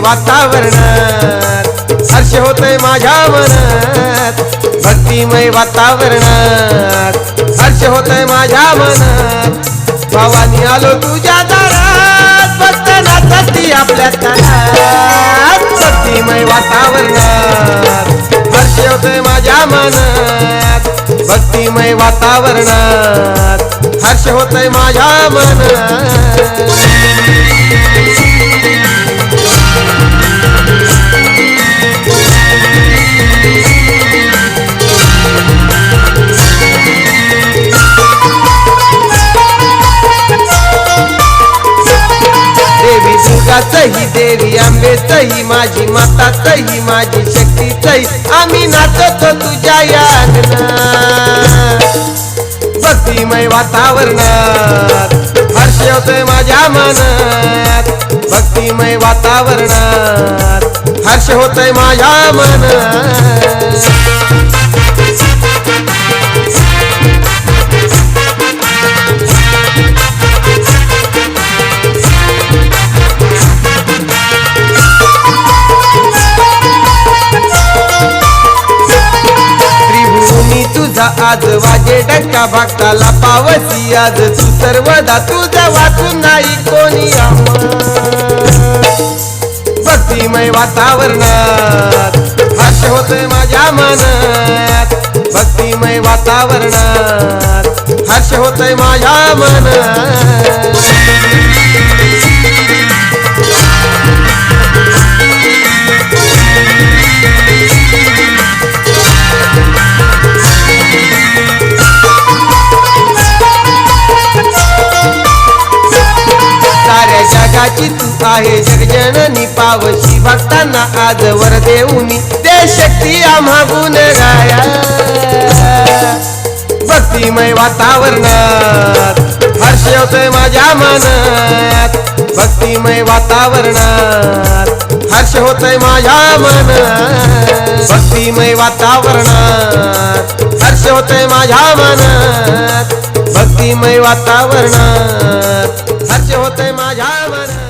वातावरणात. हर्ष होतय माझ्या मनात. भक्तिमय वातावरणात. हर्ष होतय माझ्या मनात. भवानी आलो तुझ्या दारात. भक्त नाचती आपल्या तालात भक्तिमय वातावरणात. हर्ष होतय माझ्या मनात. भक्तिमय वातावरणात. हर्ष होतय माझ्या मनात. दुर्गाचही देवी आंबेचही माझी माताचही माझी शक्तीचही आम्ही नाचतो तुझ्या या भक्तिमय वातावरणात हर्ष होतोय माझ्या मनात. भक्तिमय वातावरणात हर्ष होतोय माझ्या मनात. तुझा आज वाजे डक्का भक्ताला पावती आज. तू सर्वदा तुझा वाचून नाही कोणी भक्तिमय वातावरणात हर्ष होतोय माझ्या मनात. भक्तिमय वातावरणात हर्ष होतोय माझ्या मनात. साऱ्या तू आहे. जगजननी पावशी भक्तांना आज वर देऊनी. ते शक्ती आम्हा गुण गाया भक्तिमय वातावरणात हर्ष होतोय माझ्या मनात. भक्तिमय वातावरणात हर्ष होतय माझ्या मनात. भक्तिमय वातावरणात हर्ष होतय माझ्या मनात. भक्तिमय वातावरणात हर्ष होतोय माझ्या मन